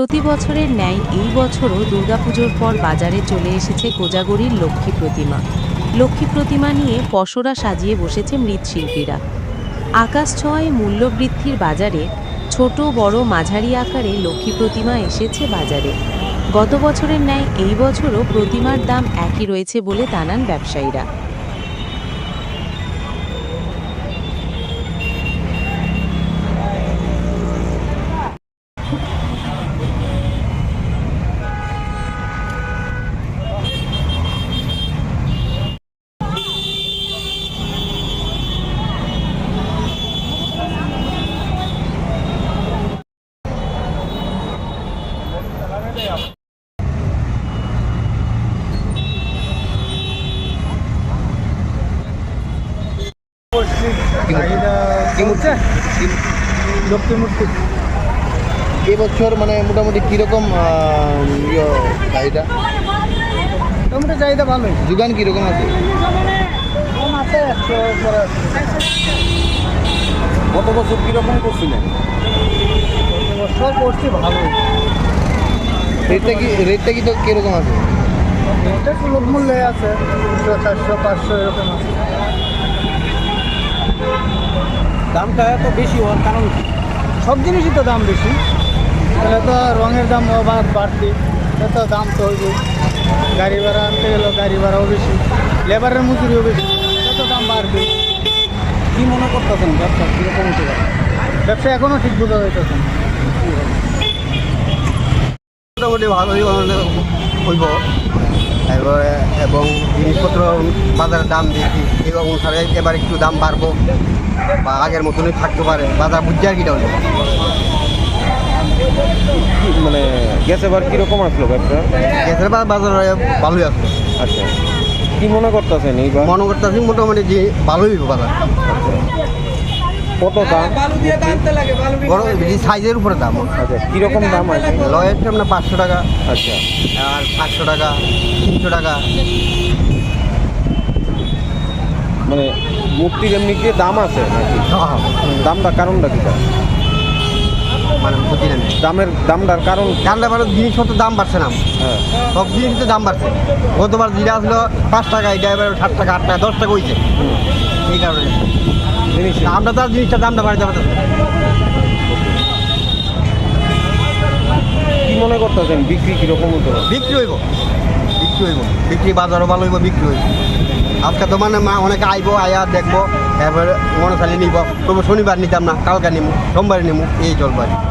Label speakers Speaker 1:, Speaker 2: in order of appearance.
Speaker 1: প্রতি বছরের ন্যায় এই বছরও দুর্গাপুজোর পর বাজারে চলে এসেছে কোজাগরীর লক্ষ্মী প্রতিমা। লক্ষ্মী প্রতিমা নিয়ে পসরা সাজিয়ে বসেছে মৃৎশিল্পীরা। আকাশ ছোঁয়ায় মূল্যবৃদ্ধির বাজারে ছোট বড় মাঝারি আকারে লক্ষ্মী প্রতিমা এসেছে বাজারে। গত বছরের ন্যায় এই বছরও প্রতিমার দাম একই রয়েছে বলে জানান ব্যবসায়ীরা।
Speaker 2: চাহিদা
Speaker 3: এবছর মানে মোটামুটি কীরকম ইয়ে চাহিদা?
Speaker 2: মোটামুটি চাহিদা ভালোই।
Speaker 3: যোগান কীরকম আছে?
Speaker 2: কম আছে একশো
Speaker 3: গত বছর কীরকম করছিলেন
Speaker 2: গত বছর করছি ভালোই।
Speaker 3: রেটটা কি রেটটা কি তো কীরকম আছে?
Speaker 2: এটা সুলভ মূল্যে আছে তিনশো চারশো পাঁচশো এরকম আছে।
Speaker 3: দামটা এত বেশি হওয়ার কারণ
Speaker 2: সব জিনিসই তো দাম বেশি। তাহলে তো রঙের দাম আবার বাড়তি। এত দাম তো হইবে গাড়ি ভাড়া আনতে গেলেও গাড়ি ভাড়াও বেশি। লেবারের মজুরিও বেশি। তত দাম বাড়বে
Speaker 3: কি মনে করতেছেন ব্যবসা কীরকম হতে পারে?
Speaker 2: ব্যবসা এখনও ঠিক বোঝা যাইতেছে
Speaker 3: মোটামুটি ভালোই হইব। এবং জিনিসপত্র বাজারের দাম বেশি। এই অনুসারে এবার একটু দাম বাড়বো বা আগের মতনই থাকতে পারে। বাজার বুঝছে আর কিটা হইল
Speaker 4: মানে গ্যাস এবার কীরকম আসলো ব্যবসা
Speaker 3: গ্যাসের বা- বাজার ভালোই আছে
Speaker 4: আচ্ছা। কি মনে করতেছেন এইবার?
Speaker 3: মনে করতেছি মোটামুটি যে ভালোই বাজার।
Speaker 4: কত দাম?
Speaker 3: বড় সাইজের উপরে দাম
Speaker 4: আচ্ছা কীরকম দাম আছে?
Speaker 3: লয়ের না পাঁচশো টাকা।
Speaker 4: আচ্ছা।
Speaker 3: আর পাঁচশো টাকা তিনশো টাকা।
Speaker 4: মানে মূর্তির এমনি কি দাম আছে নাকি?
Speaker 3: হ্যাঁ,
Speaker 4: দামটা কারণটা কি
Speaker 3: মানে বুঝি না
Speaker 4: দামের দামটার কারণ?
Speaker 3: ঠান্ডা মানে জিনিসপত্র দাম বাড়ছে না।
Speaker 4: হ্যাঁ।
Speaker 3: সব জিনিসের দাম বাড়ছে। গতবার জিরা আসলো পাঁচ টাকা এটা এবার সাত টাকা আট টাকা দশ টাকা হয়েছে এই কারণে।
Speaker 4: জিনিস
Speaker 3: আমরা তো জিনিসটার দামটা বাড়িতে পারতেছি
Speaker 4: কি মনে করতেছেন? বিক্রি কীরকম হতো
Speaker 3: বিক্রি হইব। বিক্রি হইব। বিক্রি বাজারও ভালো হইব বিক্রি হইব। আজকে তো মানে মা অনেকে আইব আয়া দেখব এবার মনে খালি নিব। তবু শনিবার নিতাম না কালকে নিমু সোমবার নিমু এই কি।